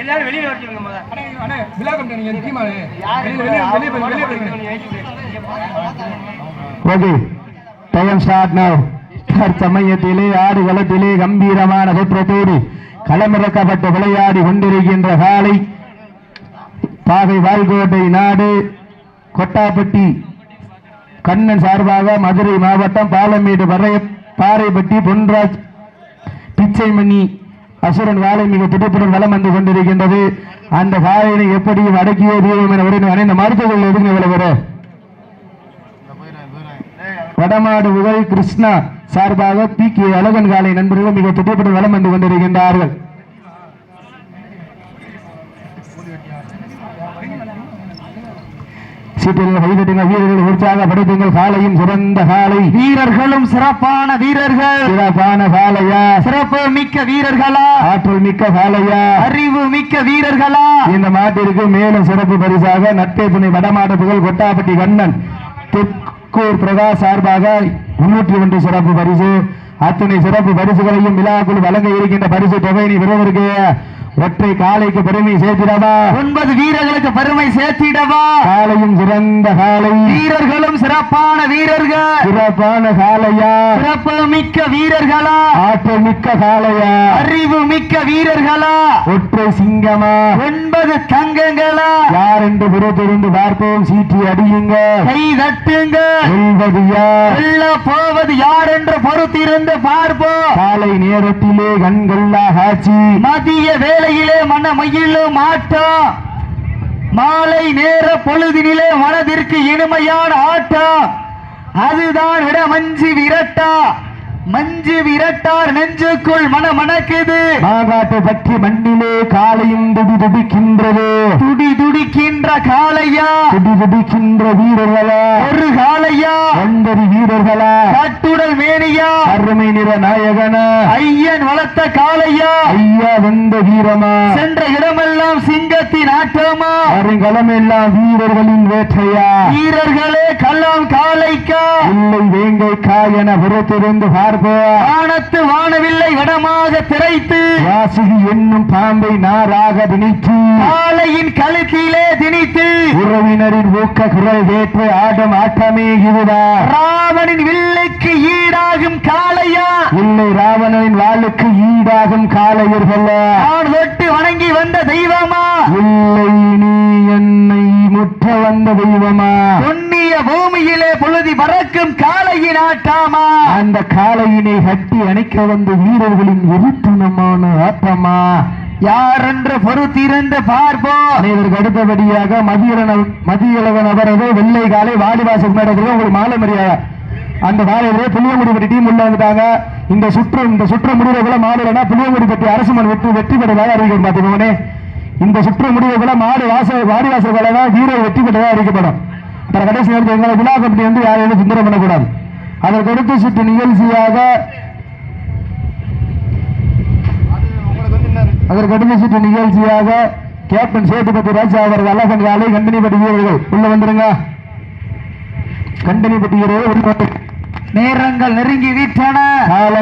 எல்லாரும் வெளியில முத அண்ணே விழா நீங்க ஓகே டைம் ஸ்டார்ட் நவ் தற்சமயத்திலே ஆடு களத்திலே கம்பீரமான சுற்றத்தோடு களமிறக்கப்பட்டு விளையாடி கொண்டிருக்கின்ற காலை பாகை வால்கோட்டை நாடு கொட்டாப்பட்டி கண்ணன் சார்பாக மதுரை மாவட்டம் பாலமேடு வரைய பாறைப்பட்டி பொன்ராஜ் பிச்சைமணி அசுரன் வாழை மிக துடிப்புடன் வளம் வந்து கொண்டிருக்கின்றது. அந்த காலையினை எப்படியும் அடக்கியே தீபம் என வருகின்ற இந்த மருத்துவர்கள் எதுங்க விளைவர வடமாடு உகை கிருஷ்ணா சார்பாக பி கே அழகன் காலை நண்பர்கள் மிக துடிப்புடன் வளம் வந்து கொண்டிருக்கின்றார்கள். சீட்டில் வைத்திட்டுங்கள் வீரர்கள் உற்சாகப்படுத்துங்கள். காலையும் சிறந்த காலை வீரர்களும் சிறப்பான வீரர்கள். சிறப்பான காலையா சிறப்பு மிக்க வீரர்களா? ஆற்றல் மிக்க காலையா அறிவு மிக்க வீரர்களா? இந்த மாட்டிற்கு மேலும் சிறப்பு பரிசாக நட்பே துணை வடமாடு புகழ் கொட்டாப்பட்டி கண்ணன் தெற்கூர் பிரகாஷ் சார்பாக முன்னூற்றி ஒன்று சிறப்பு பரிசு. அத்துணை சிறப்பு பரிசுகளையும் விழாக்குள் வழங்க இருக்கின்ற பரிசு தொகையினை பெறுவதற்கு ஒற்றை காலைக்கு பெருமை சேர்த்திடவா? ஒன்பது வீரர்களுக்கு பெருமை சேர்த்திடவா? காலையும் சிறந்த காலை வீரர்களும் சிறப்பான வீரர்கள். சிறப்பான காலையா சிறப்பு மிக்க வீரர்களா? ஆற்றல் மிக்க காலையா அறிவு மிக்க வீரர்களா? ஒற்றை சிங்கமா? ஒன்பது தங்கங்களா? யார் என்று புறத்திருந்து பார்ப்போம். சீட்டி அடியுங்க. கை தட்டுங்க. வெல்வது யார் வெல்ல போவது யார் என்று பொறுத்திருந்து பார்ப்போம். காலை நேரத்திலே கண்கொள்ளா காட்சி. மதிய வேளையிலே மன மயிலும் ஆட்டம் மாலை நேர பொழுதினிலே மனதிற்கு இனிமையான ஆட்டம். அதுதான் விட மஞ்சு விரட்டா. மஞ்சு விரட்டார் நெஞ்சுக்குள் மன மணக்குது மாகாட்டு பற்றி மண்ணிலே காலையும் துடி துடிக்கின்றது. துடி துடிக்கின்ற காளையா? துடி துடிக்கின்ற வீரர்களா? ஒரு காளையா? ஒன்பது வீரர்களா? கட்டுடல் மேனியா? அருமை நிற நாயகனா? ஐயன் வளர்த்த காளையா? ஐயா வந்த வீரமா? சென்ற இடமெல்லாம் சிங்கத்தின் ஆட்டமா? அருங்கலம் எல்லாம் வீரர்களின் வேற்றையா வீரர்களே கல்லாம் காளைக்கா? இல்லை வேங்கைக்கா என புறத்திருந்து பார்ப்போம் வானத்து வானவில்லை வடமாக திரைத்து. வாசுகி என்னும் பாம்பை நாராக திணித்து. காளையின் கழுத்திலே திணித்து. உறவினரின் ஊக்க குரல் வேற்று ஆடும் ஆட்டமே இதுதான் ராவணின் வில்லுக்கு ஈடாகும் காளையா? இல்லை ராவணனின் வாளுக்கு ஈடாகும் காளையர்கள் நான் தொட்டு வணங்கி வந்த தெய்வமா? இல்லை நீ என்னை முற்ற வந்த தெய்வமா? புண்ணிய பூமியிலே பொழுதி பறக்கும் காளையின் ஆட்டாமா அந்த காளையினை கட்டி அணைக்க வந்த வீரர்களின் எரித்தனமான ஆட்டமா? யார் என்று பொறுத்திருந்து பார்ப்போம். இதற்கு அடுத்தபடியாக மதியழன மதியழகன் அவரது வெள்ளை காலை வாடிவாசல் மேடத்தில் உங்களுக்கு மாலை மரியாதை. அந்த மாலையிலே புளியங்குடிப்பட்டி டீம் உள்ள வந்துட்டாங்க இந்த சுற்று இந்த சுற்று முடிவுகளை மாடுலனா புளியங்குடிப்பட்டி அரசு மண் வெற்றி வெற்றி பெற்றதாக அறிவிக்கும் பார்த்துக்கோனே இந்த சுற்று முடிவுகளை மாடு வாசல் வாடிவாசல்களை தான் வீரர் வெற்றி பெற்றதாக அறிவிக்கப்படும். அப்புறம் கடைசி நேரத்தில் எங்களை விழா கமிட்டி வந்து யாரையும் சுந்தரம் பண்ணக்கூடாது. அதற்கு அடுத்த சுற்று நிகழ்ச்சியாக அதற்கு அடுத்த சுற்று நிகழ்ச்சியாக கேப்டன் சேதுபதி ராஜா அவர்கள் அழகன் காலை கண்டனிப்பட்டி வீரர்கள். உள்ள வந்துருங்க. கண்டனிப்பட்டி வீரர்கள் நேரங்கள் நெருங்கி விட்டன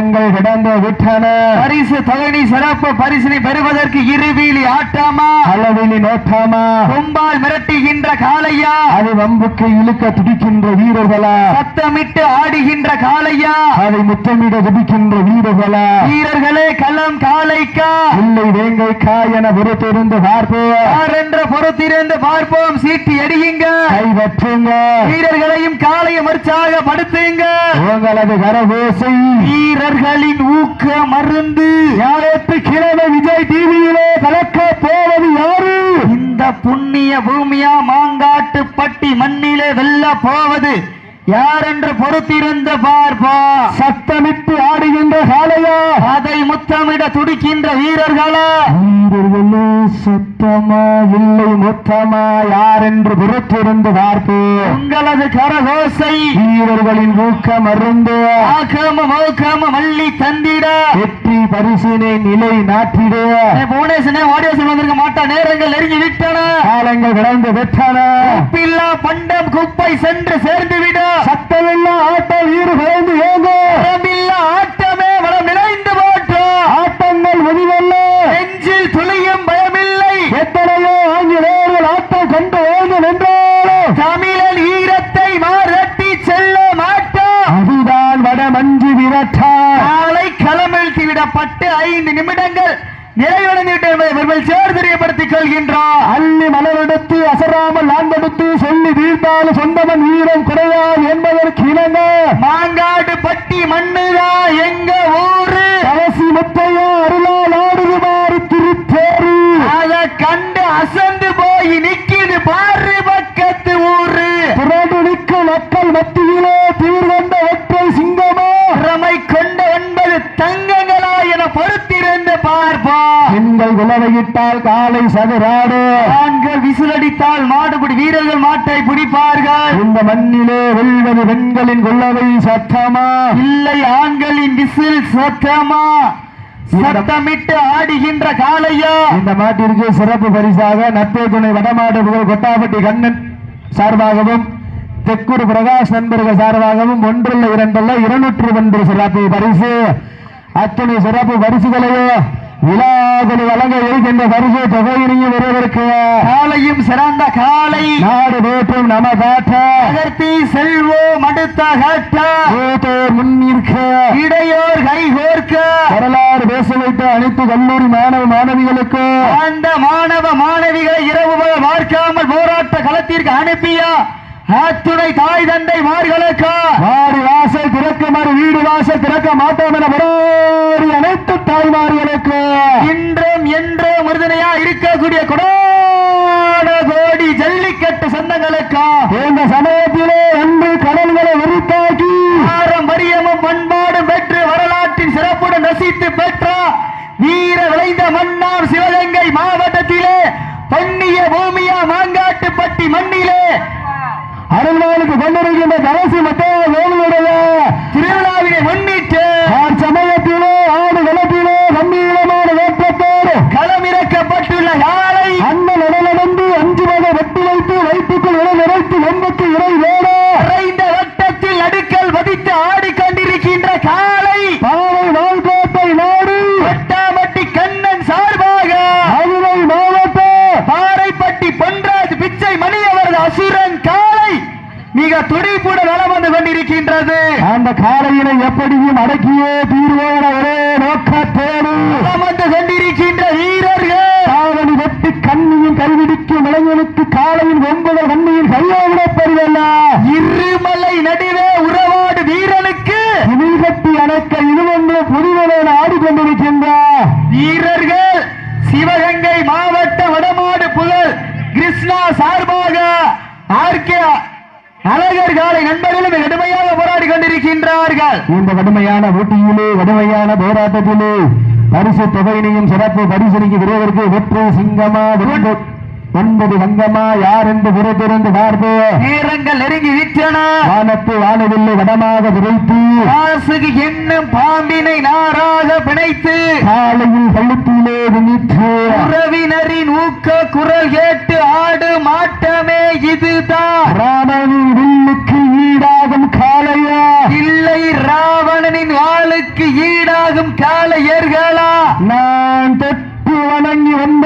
காலங்கள் கடந்து விட்டன. பரிசு தொகை சிறப்பு பரிசினை பெறுவதற்கு இருவீலி ஆட்டாமா? அளவிலி நோட்டாமா? கொம்பால் மிரட்டுகின்ற காளையா? அது வம்புக்கு இழுக்க துடிக்கின்ற வீரர்களா? சத்தமிட்டு ஆடுகின்ற காளையா? அதை முத்தமிட துடிக்கின்ற வீரர்களா? வீரர்களே களம் காளைக்கா? இல்லை வேங்கைக்கா என பொறுத்திருந்து பார்ப்போம். யார் என்ற பொறுத்திருந்து பார்ப்போம். சீட்டி அடியுங்க கைவற்றுங்க வீரர்களையும் காளையும் உற்சாகப்படுத்துங்க. உங்களது கரகோசை. வீரர்களின் ஊக்க மருந்து. யாரேற்று கிழமை விஜய் டிவியிலே கலக்க போவது யாரு? இந்த புண்ணிய பூமியா மாங்காட்டு பட்டி மண்ணிலே வெல்ல போவது யார் என்று பொறுத்திருந்து பார்ப்பா. சத்தமிட்டு ஆடுகின்ற காளையா அதை முத்தமிட துடிக்கின்ற வீரர்களா. வீரர்களே சத்தமா இல்லை மொத்தமா யார் என்று பொறுத்திருந்து பார்ப்போம் உங்களது கரகோசை. வீரர்களின் ஊக்கம் அருந்து. ஆக்கம மோக்கம மல்லி தந்திட. வெற்றி பரிசினை நிலை நாட்டிட. புவனேசனே வாடிவாசல் வந்திருக்க மாட்டா நேரங்கள் நெருங்கி விட்டன. காலங்கள் கடந்து விட்டன. உப்பில்லா பண்டம் குப்பை சென்று சேர்ந்து விட சத்தமில்லா ஆட்டம் ஈடு குறைந்து ஏங்கோ உடம்பில்லா ஆட்டமே வளம் இணைந்து போற்றோ. ஆட்டங்கள் முடிவல்ல நெஞ்சில் துளியும் பயமில்லை. எத்தனையோ ஆங்கிலேயர்கள் ஆட்டம் கண்டு ஓய்ந்து நின்றாலும் தமிழன் ஈரத்தை மாறட்டி செல்ல மாட்டோம் அதுதான் வடமஞ்சு விரட்டா. நாளை களமிழ்த்தி விடப்பட்டு ஐந்து நிமிடங்கள் நிறைவடைந்து விட்டு என்பதை சேர்த்து தெரியப்படுத்திக் கொள்கின்றார் சதுராடு. ஆண்கள் விசிலடித்தால் மாடுபிடி வீரர்கள் மாட்டை பிடிப்பார்கள். இந்த மண்ணிலே வெல்வது பெண்களின் குலவை சத்தமா? இல்லை ஆண்களின் விசில் சத்தமா? சத்தமிட்டு ஆடுகின்ற காளையா? இந்த மாட்டிற்கு சிறப்பு பரிசாக நட்பே துணை வடமாடு புகழ் கொட்டாப்பட்டி கண்ணன் சார்பாகவும் தெக்கூர் பிரகாஷ் நண்பர்கள் சார்பாகவும் ஒன்றுள்ள இரண்டல்ல இருநூற்று ஒன்று சிறப்பு பரிசு. அத்தனை சிறப்பு பரிசுகளையோ விழாக்கள் வழங்க இருக்கின்ற பரிசு தொகையினையும் வருவதற்கு காளையும் சிறந்த காளை. நாடு வேற்றும் நம காட்ட. நகர்த்தி செல்வோம் அடுத்த கட்ட. முன்னிற்க இடையோர் கைகோர்க்க வரலாறு பேச வைத்த அனைத்து கல்லூரி மாணவ மாணவிகளுக்கு. அந்த மாணவ மாணவிகளை இரவு பார்க்காமல் போராட்ட களத்திற்கு அனுப்பிய? மாத்துணை தாய் தந்தை மார்களுக்கு. வாடி வாசல் திறக்குமாறு வீடு வாசல் திறக்க மாட்டோம் என போராடி அனைத்து தாய்மார்களுக்கு இன்றும் என்றும் உறுதுணையா இருக்கக்கூடிய கொடான கோடி ஜல்லிக்கட்டு சொந்தங்களுக்கு. இந்த சமயத்திலே அன்பு கடல்களை உரித்தாக்கி வரியமும் பண்பாடும் பெற்று வரலாற்றின் சிறப்புடன் ரசித்து பெற்ற வீர விளைந்த மன்னார் சிவகங்கை மாவட்டத்திலே பொன்னிய பூமியா மாங்காட்டுப்பட்டி மண்ணிலே அருள்வாளுக்கு கொண்டிருக்கின்ற கடைசி மத்திய வேலையுடைய திருவிழாவினை முன்னிட்டு சமயத்திலே ஆடு களத்திலே கம்பீரமான வேற்றத்தோடு களமிறக்கப்பட்டுள்ள யாழை அண்ணன் நடந்து அஞ்சு வகை வெட்டி வைத்து வைத்துக்குள் இடம் நிறைத்து எண்பத்தி இறை வேட நிறைந்த வட்டத்தில் நடுக்கல் வதித்து ஆடிக்கொண்டிருக்கின்ற காலை பாவை வாழ்கோட்டை நாடு வட்டாமட்டி கண்ணன் சார்பாக மதுரை மாவட்ட பாறைப்பட்டி பொன்ராஜ் பிச்சை மணி அவரது அசுரன் காலை மிக துடிப்புடன் வலம் வந்து கொண்டிருக்கின்றது அந்த காலையினை எப்படியும் அடக்கியே தீர்வோன ஒரே நோக்கத்தோடு வலம் வந்து கொண்டிருக்கின்ற வீரர்கள் காவடி வெட்டி கண்ணியின் கைவிடிக்கும் இளைஞனுக்கு காலையின் ஒன்பது கண்ணியின் கையோவிடப்படுவல்ல இருமலை நடுவே உறவாடு வீரனுக்கு இதில் கட்டி அணைக்க இதுவொன்று புதிவனோடு ஆடிக்கொண்டிருக்கின்ற வீரர்கள் சிவகங்கை மாவட்ட வடமாடு புகழ் கிருஷ்ணா சார்பாக ஆர்கே அழகர் காலை நண்பர்களும் கடுமையாக போராடி கொண்டிருக்கின்றார்கள். இந்த கடுமையான போட்டியிலே கடுமையான போராட்டத்திலே பரிசு தொகையினையும் சிறப்பு பரிசீலிக்கு விரைவிற்கு வெற்றி சிங்கமா வென்று ஒன்பது வங்கமா யார் என்று புறத்திருந்து பார்ப்பு நேரங்கள் நெருங்கி விட்டன. வானத்து வானவில்லை வடமாக விரைத்து காசுக்கு என்னும் பாம்பினை நாராக பிணைத்து காலையில் கழுத்திலே விழித்து உறவினரின் ஊக்க குரல் கேட்டு ஆடு மாட்டமே இதுதான். ராமனின் வில்லுக்கு ஈடாகும் காளையா? இல்லை ராவணனின் வாளுக்கு ஈடாகும் காளையர்களா? நான் தொட்டு வணங்கி வந்த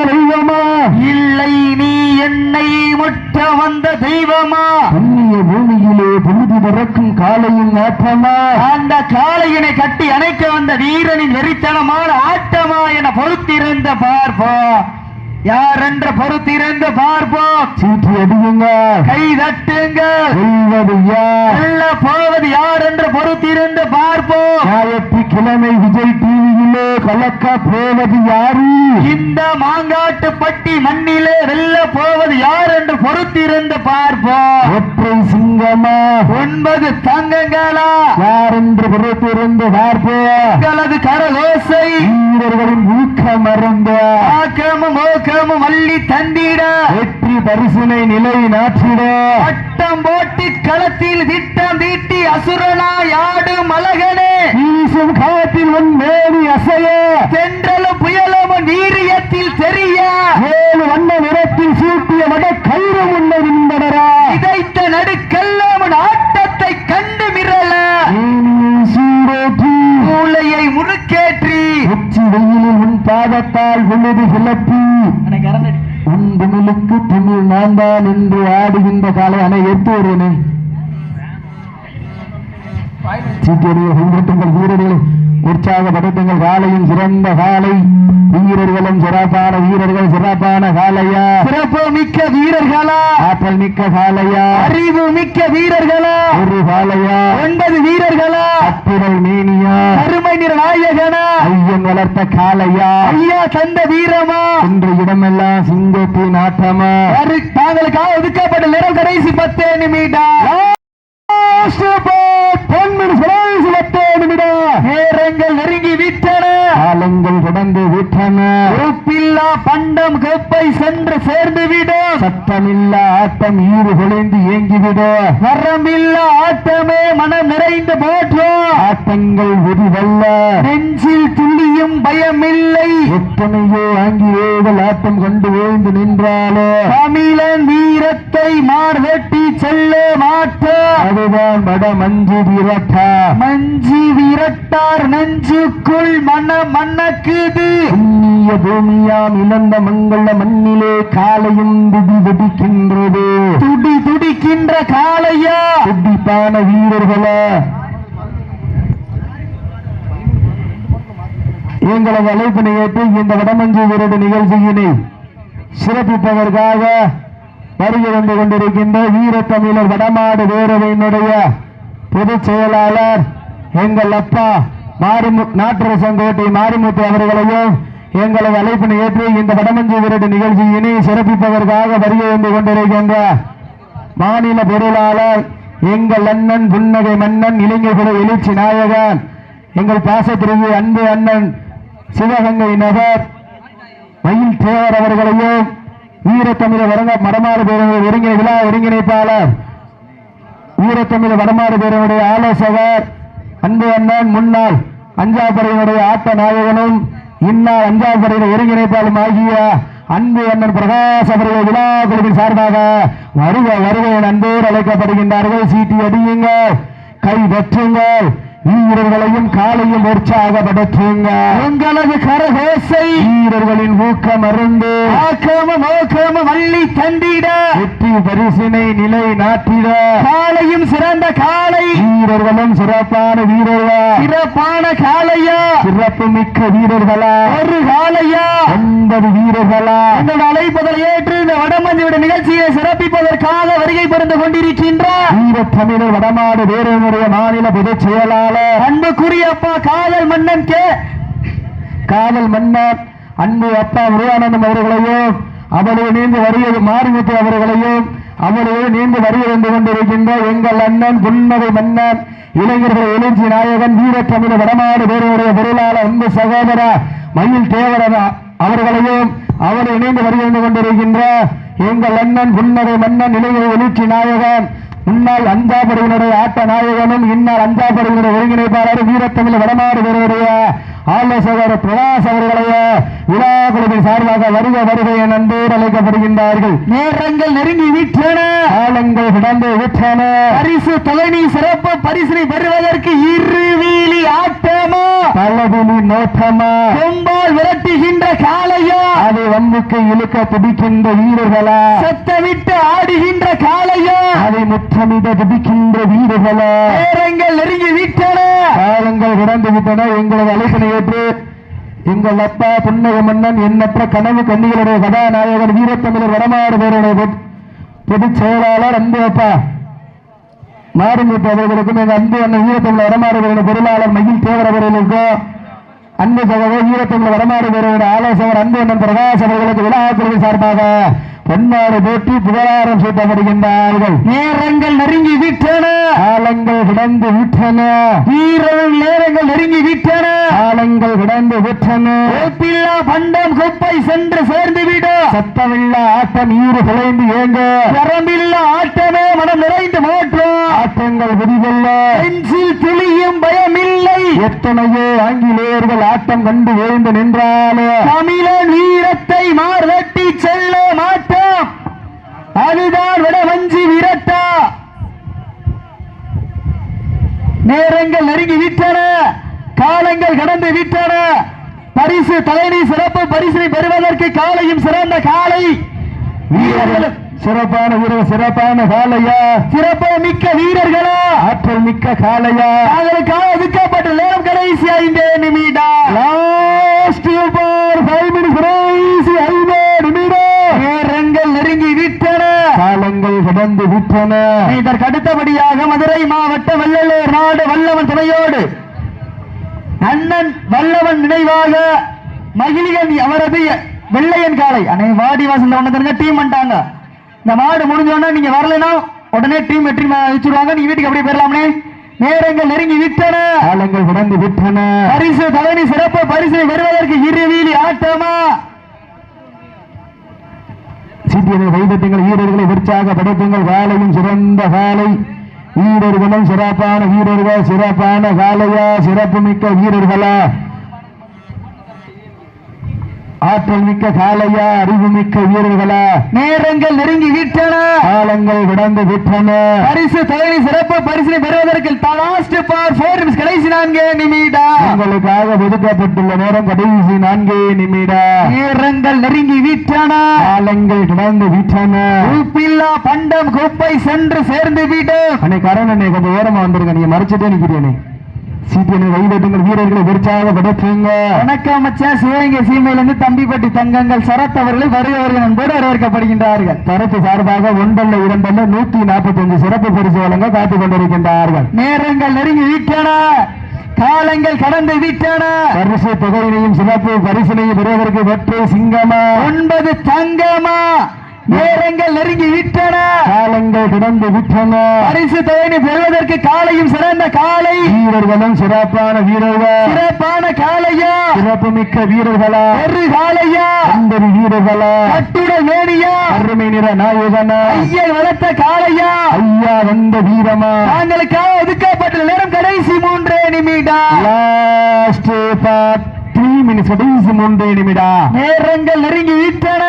வந்த தெய்வமா? புண்ணிய பூமியிலே பொழுது பிறக்கும் காளையின் ஆற்றமா அந்த காளையினை கட்டி அணைக்க வந்த வீரனின் வெறித்தனமான ஆட்டமா என பொறுத்திருந்த பார்ப்போம். யார் என்ற பொறுத்திருந்து பார்ப்போம். சீட்டி அடியுங்க. கை யார்? வெல்ல போவது யார் என்று பொறுத்திருந்து பார்ப்போம். ஞாயிற்றுக்கிழமை விஜய் டிவியிலே கலக்க போவது யாரு? இந்த மாங்காட்டு பட்டி மண்ணிலே வெல்ல போவது யார் என்று பொறுத்திருந்து பார்ப்போம். ஒற்றை சிங்கமா? ஒன்பது தங்கங்களா? யார் என்று பொறுத்திருந்து பார்ப்போம்? கரகோசை. வீரர்களின் ஊக்கம் அருந்த ஆக்கமும் ஓக்கமும் அள்ளி தந்திட. வெற்றி பரிசினை நிலை நாட்டிட பட்டம் போட்டு களத்தில் திட்டம் தீட்டி அசுரனா யாடும் அழகனே. வீசும் காற்றில் உன் மேனி அசைய. தென்றலும் புயலும் உன் வீரியத்தில் தெரிய. ஏழு வண்ண நிறத்தில் சூட்டிய வட கயிறு முன்ன விந்தனரா இதைத்த நடுக்கல்லம் சீட்டியடிய உங்கள் வீரர்களே உற்சாகப்படுத்துங்கள் காலையும் சிறந்த காலை வீரர்களும் சிறப்பான வீரர்கள் சிறப்பான காலையா சிறப்பு மிக்க வீரர்களா? ஆற்றல் மிக்க காலையா அறிவு மிக்க வீரர்களா? ஒரு காலையா ஒன்பது வீரர்களா? அப்புறல் மேனியா? அருமை நிற நாயகனா ஐயன் வளர்த்த காலையா ஐயா தந்த வீரமா? இன்று இடமெல்லாம் சிங்கத்தின் ஆட்டமா? தாங்களுக்காக ஒதுக்கப்பட்ட நேரம் கடைசி பத்து நிமிடம். நேரங்கள் நெருங்கி விட்டன. காலங்கள் கடந்து விட்டன. உப்பில்லா பண்டம் கோப்பை சென்று சேர்ந்து விடும் சத்தமில்லா ஆட்டம் ஈடு பொழிந்து இயங்கிவிடும் வரமில்லா ஆட்டமே மனம் நிறைந்து போற்றும் ஆட்டங்கள் விரிவல்ல நெஞ்சில் துள்ளியும் பயமில்லை. எத்தனையோ ஆங்கிலேயர்கள் ஆட்டம் கொண்டு ஓய்ந்து நின்றாலோ. தமிழன் வீரத்தை மார்வெட்டி செல்ல மாட்டார் அதுதான் வட மஞ்சு விரட்டா. மஞ்சி விரட்டார் நெஞ்சுக்குள் மன மன்னக்குது புண்ணிய பூமியாம் இழந்த மங்கள மண்ணிலே காலையும் விதி வெடிக்கின்றது. துடி துடிக்கின்ற காளையா? துடிப்பான வீரர்களா. எங்களது அழைப்பினை ஏற்று இந்த வடமஞ்சு விருது நிகழ்ச்சியினை சிறப்பிப்பதற்காக வருகை வந்து கொண்டிருக்கின்ற வீரத்தமிழர் வடமாடு பேரவையினுடைய பொதுச் செயலாளர் எங்கள் அப்பா மாரிமு நாட்டரசங்கோட்டை மாரிமுத்து அவர்களையும் எங்களது அழைப்பினை ஏற்றி இந்த வடமஞ்சி விருது நிகழ்ச்சியினை சிறப்பிப்பதற்காக வருகை வந்து கொண்டிருக்கின்ற மாநில பொருளாளர் எங்கள் அண்ணன் புன்னகை மன்னன் இளைஞர் எழுச்சி நாயகன் எங்கள் பாசத்திற்கு அன்பு அண்ணன் சிவகங்கை நகர் மயில் தேவர் அவர்களையும் வீரத்தமிழர் வரங்க மடமாறு பேரவை ஒருங்கிணை விழா ஒருங்கிணைப்பாளர் வீரத்தமிழர் வடமாறு பேரனுடைய ஆலோசகர் அன்பு அண்ணன் முன்னாள் அஞ்சாப்படையினுடைய ஆட்ட நாயகனும் இந்நாள் அஞ்சாப்படையின் ஒருங்கிணைப்பாளரும் ஆகிய அன்பு அண்ணன் பிரகாஷ் அவர்கள் விழா குழுவின் சார்பாக வருக வருக என அன்போடு அழைக்கப்படுகின்றார்கள். சீட்டி அடியுங்கள் கை வெற்றுங்கள். வீரர்களையும் காலையும் உற்சாகப்படுத்துங்கள் உங்களது கரகோசை வீரர்களின் ஊக்கம் அருந்து ஆக்கமும் ஓக்கமும் அள்ளி தந்திட. வெற்றி பரிசினை நிலை நாட்டிட காளையும் சிறந்த காளை வீரர்களும் சிறப்பான வீரர்களா. சிறப்பான காளையா சிறப்பு மிக்க வீரர்களா. ஒரு காளையா ஒன்பது வீரர்களா. இந்த அழைப்பதை ஏற்று இந்த வடமஞ்சியோட நிகழ்ச்சியை சிறப்பிப்பதற்காக வருகை புரிந்து கொண்டிருக்கின்ற வீர தமிழர் வடமாடு வேறனுடைய மாநில பொதுச் செயலாளர் அன்புக்குரிய அப்பா காதல் மன்னன் கே. காதல் மன்னன் அன்பு அப்பா முருகானந்தம் அவர்களையும் அவளை நீண்டு வருகிறது மாரிமுத்து அவர்களையும் அவளை நீண்டு வருகிறது கொண்டிருக்கின்ற எங்கள் அண்ணன் புன்னகை மன்னன் இளைஞர்கள் எழுச்சி நாயகன் வீரத்தமிழ் வடமாடு பேருடைய பொருளாளர் அன்பு சகோதர மயில் தேவரன் அவர்களையும் அவளை இணைந்து வருகின்ற கொண்டிருக்கின்ற எங்கள் அண்ணன் புன்னகை மன்னன் இளைஞர் எழுச்சி நாயகன் முன்னாள் அஞ்சாபடையினுடைய ஆட்ட நாயகனும் அஞ்சா அஞ்சாபடையினுடைய ஒருங்கிணைப்பாளர் வீரத்தமிழ் வடமாறு பேருடைய ஆலோசகர் பிரகாஷ் அவர்களையே விழா குழுவின் சார்பாக வருக வருக என அன்போடு அழைக்கப்படுகின்றார்கள். நேரங்கள் நெருங்கி விட்டன காலங்கள் கடந்து விட்டன பரிசு தலைமை சிறப்பு பரிசினை பெறுவதற்கு இருவீலி ஆட்டமா? பலவினி நோட்டமா? கொம்பால் விரட்டுகின்ற காளையா? அதை வம்புக்கு இழுக்க துடிக்கின்ற வீரர்களா? சத்தமிட்டு ஆடுகின்ற காளையா? அதை முற்றமிட துடிக்கின்ற வீரர்களா? நேரங்கள் நெருங்கி விட்டன காலங்கள் கடந்து விட்டன. எங்களது அழைப்பினை ஏற்று எங்கள் அப்பா புன்னக மன்னன் எண்ணற்ற கனவு கண்ணிகளுடைய கதாநாயகர் வீரத்தமிழர் வடமாடு பேருடைய பொது- பொதுச் செயலாளர் அன்பு அப்பா அவர்களுக்கும் எங்கள் அன்பு அண்ணன் வீரத்தமிழர் வடமாடு பேருடைய பொருளாளர் மகிழ் தேவர் அவர்களுக்கும் அன்பு சகோதரர் வீரத்தமிழர் வடமாடு பேருடைய ஆலோசகர் அன்பு அண்ணன் பிரகாஷ் அவர்களுக்கு விழா குழுவின் சார்பாக பொன்னாடு போட்டி புகழாரம் சூட்டப்படுகின்றார்கள். நேரங்கள் நெருங்கி விட்டன காலங்கள் கிடந்து விட்டன வீரர்கள் நேரங்கள் நெருங்கி விட்டன காலங்கள் கிடந்து விட்டன கோப்பில்லா பண்டம் குப்பை சென்று சேர்ந்து விட. சத்தமில்லா ஆட்டம் ஈறு குலைந்து ஏங்க வரம்பில்லா ஆட்டமே மனம் நிறைந்து மாற்றும் ஆட்டங்கள் விரிவல்ல. நெஞ்சில் துளியும் பயமில்லை. எத்தனையோ ஆங்கிலேயர்கள் ஆட்டம் கண்டு எழுந்து நின்றாலே. தமிழன் வீரத்தை மார்வட்டி செல்ல மாட்டோம் அதுதான் விட வஞ்சி விரட்டா நேரங்கள் நெருங்கி விட்டன காலங்கள் கடந்து விட்டன பரிசு தலைநி சிறப்பு பரிசினை பெறுவதற்கு காலையும் சிறந்த காலை. வீரர்களும் சிறப்பான வீரர் சிறப்பான காலையா? சிறப்பு மிக்க வீரர்களா? ஆற்றல் மிக்க காலையா? அவர்களுக்காக விற்கப்பட்ட நேரம் கடைசி ஐந்து நிமிடம். லாஸ்ட் ஃபார் ஃபைவ் மினிட்ஸ் விட்டன. காலங்கள் கடந்து விட்டன. இதற்கு அடுத்தபடியாக மதுரை மாவட்ட வெள்ளலூர் நாடு வல்லவன் துணையோடு அண்ணன் வல்லவன் நினைவாக மகிழிகன் அவரது வெள்ளையன் காலை அன்னை வாடி வாசல்ல ஒண்ணு டீம் பண்ணிட்டாங்க இந்த மாடு முடிஞ்சோன்னா நீங்க வரலைன்னா உடனே டீம் வெற்றி வச்சுருவாங்க. நீங்க வீட்டுக்கு அப்படியே போயிடலாம்னே. நேரங்கள் நெருங்கி விட்டன. காலங்கள் கடந்து விட்டன. பரிசு தலைமை சிறப்பு பரிசை பெறுவதற்கு இருவீலி ஆட்டமா? சிட்டியனை வைத்தட்டுங்கள் வீரர்களை உற்சாகப்படுத்துங்கள் காலையும் சிறந்த காலை வீரர்களும் சிறப்பான வீரர்கள் சிறப்பான காலையா சிறப்பு மிக்க வீரர்களா. ஆற்றல் மிக்க காலையா அறிவு மிக்க வீரர்களா? நேரங்கள் நெருங்கி விட்டன. காலங்கள் கடந்து விட்டன. பரிசு தலைமை சிறப்பு பரிசினை பெறுவதற்கு லாஸ்ட் பார் போர் நிமிஷம் கடைசி நான்கு நிமிடம் உங்களுக்காக ஒதுக்கப்பட்டுள்ள நேரம் கடைசி நான்கே நிமிடம் நேரங்கள் நெருங்கி விட்டன. காலங்கள் கடந்து விட்டன. உப்பில்லா பண்டம் குப்பை சென்று சேர்ந்து விடும் அன்னை கரண் கொஞ்சம் ஓரமா வந்துருங்க. நீங்க மறைச்சிட்டே நிக்கிறீனே சீட்டியனை வைத்தட்டுங்கள் வீரர்களை உற்சாகப்படுத்துங்க வணக்கம் மச்சான் சிவகங்கை சீமையிலிருந்து தம்பிப்பட்டி தங்கங்கள் சரத் அவர்களை வருகிறவர்கள் அன்போடு வரவேற்கப்படுகின்றார்கள். தரப்பு சார்பாக ஒன்றல்ல இரண்டல்ல நூத்தி நாற்பத்தி சிறப்பு பரிசு வழங்க காத்துக் கொண்டிருக்கின்றார்கள். நேரங்கள் நெருங்கி விட்டன. காலங்கள் கடந்து விட்டன. பரிசு தொகையினையும் சிறப்பு பரிசினையும் பெறுவதற்கு வெற்றி சிங்கமா? ஒன்பது தங்கமா? நேரங்கள் நெருங்கி விட்டன. காலங்கள் கடந்து விட்டன. பரிசு தொகையினை பெறுவதற்கு காலையும் சிறந்த காலை. வீரர்களும் சிறப்பான வீரர்கள். சிறப்பான காலையா? சிறப்பு மிக்க வீரர்களா? ஒரு காலையா? ஒன்பது வீரர்களா? கட்டுடல் மேனியா? அருமை நிற நாயகனா? ஐயர் வளர்த்த காலையா? ஐயா வந்த வீரமா? தாங்களுக்காக ஒதுக்கப்பட்ட நேரம் கடைசி மூன்றே நிமிடம் லாஸ்ட் த்ரீ மினிட்ஸ் கடைசி மூன்று நிமிடம் நேரங்கள் நெருங்கி விட்டன.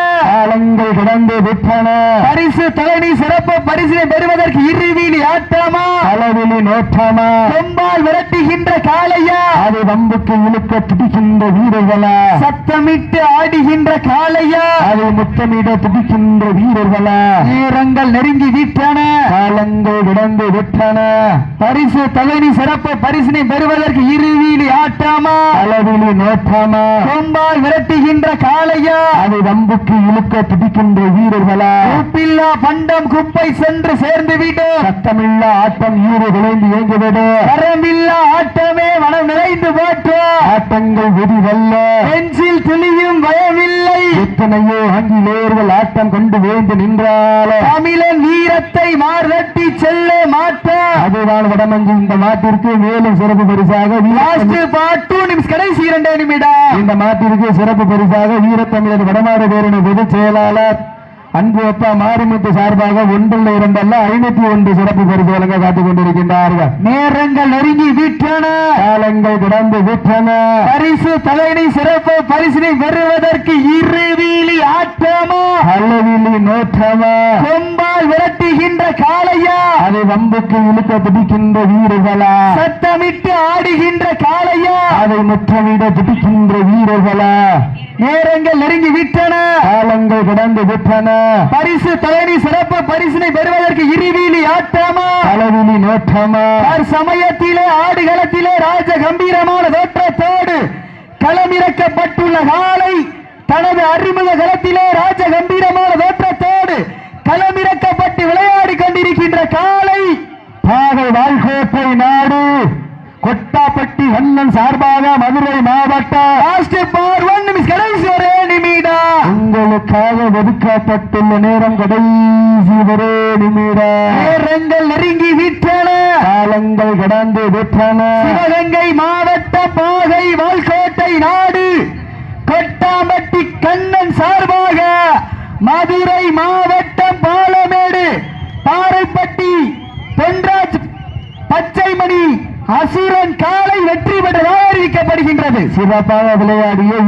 காலங்கள் கடந்து விட்டன. பரிசு தலைமை சிறப்பு பரிசினை பெறுவதற்கு இருவீலி ஆட்டமா அளவிலி நோட்டமா கொம்பால் விரட்டுகின்ற காளையா? அதை வம்புக்கு இழுக்க துடிக்கின்ற வீரர்களா? சத்தமிட்டு ஆடுகின்ற காளையா? அதை முத்தமிட துடிக்கின்ற வீரர்களா? நேரங்கள் நெருங்கி விட்டன. காலங்கள் கடந்து விட்டன. பரிசு தலைமை சிறப்பு பரிசினை பெறுவதற்கு இருவீலி ஆட்டமா அளவிலி நோட்டமா கொம்பால் விரட்டுகின்ற காளையா? அதை வம்புக்கு இழுக்க துடிக்கின்ற வீரர்களா. உப்பில்லா பண்டம் குப்பை சென்று சேர்ந்து விடும் சத்தமில்ல ஆட்டம் ஈறு விளைந்து இயங்கிவிடு. வரமில்லா ஆட்டமே மனம் நிறைந்து போற்று ஆட்டங்கள் வெடிவல்ல பென்சில் துளியும் பயமில்லை எத்தனையோ ஆங்கிலேயர்கள் ஆட்டம் கொண்டு வேந்து நின்றால. தமிழன் வீரத்தை மார்தட்டி செல்ல மாட்டார் அதுதான் வடமஞ்சி இந்த மாட்டிற்கு மேலும் சிறப்பு பரிசாக பார்ட் நிமிஷம் கடைசி இரண்டே நிமிடம். இந்த மாட்டிற்கு சிறப்பு பரிசாக வீரத்தமிழர் வடமாறு பேரணி பொதுச் செயலாளர் அன்பு அப்பா மாரிமுத்து சார்பாக ஒன்றுள்ள இரண்டல்ல ஐநூத்தி ஒன்று சிறப்பு பரிசு வழங்க காத்துக் கொண்டிருக்கின்றார்கள் நேரங்கள் நெருங்கி விட்டன. காலங்கள் கடந்து விட்டன. பரிசு தலைமை சிறப்பு பரிசினை பெறுவதற்கு இருவீலி நோற்றமா கொம்பால் விரட்டுகின்ற காளையா. அதை வம்புக்கு இழுக்க பிடிக்கின்ற வீரர்களா. சத்தமிட்டு ஆடுகின்ற காளையா. அதை முற்றமிட துடிக்கின்ற வீரர்களா. நேரங்கள் நெருங்கி விட்டன. காலங்கள் கடந்து விட்டன. பரிசு தலைமை சிறப்பு பரிசினை பெறுவதற்கு இருவீலி ஆட்டமா? அளவிலி நோற்றமா? சமயத்திலே ஆடுகளத்திலே ராஜ கம்பீரமான தோற்றத்தோடு களமிறக்கப்பட்டுள்ள காலை தனது அறிமுக களத்திலே ராஜ கம்பீரமான தோற்றத்தோடு களமிறக்கப்பட்டு விளையாடி கொண்டிருக்கின்ற காலை பாகை வாழ்கோட்டை நாடு. கொட்டாப்பட்டி வண்ணன் சார்பாக மதுரை மாவட்டம் லாஸ்ட் பார் ஒன் நிமிஷம் கடைசி ஒரே நிமிடம். உங்களுக்காக ஒதுக்கப்பட்டுள்ள நேரம் கடைசி ஒரே நிமிடம். நேரங்கள் நெருங்கி விட்டன காலங்கள் கடந்து விட்டன சிவகங்கை மாவட்டம் பாகை வால்கோட்டை நாடு. கொட்டாம்பட்டி கண்ணன் சார்பாக மதுரை மாவட்டம் பாலமேடு பாறைப்பட்டி பொன்ராஜ் பச்சைமணி அசுரன் காலை வெற்றி பெற்றதாக அறிவிக்கப்படுகின்றது. சிறப்பாக விளையாடிய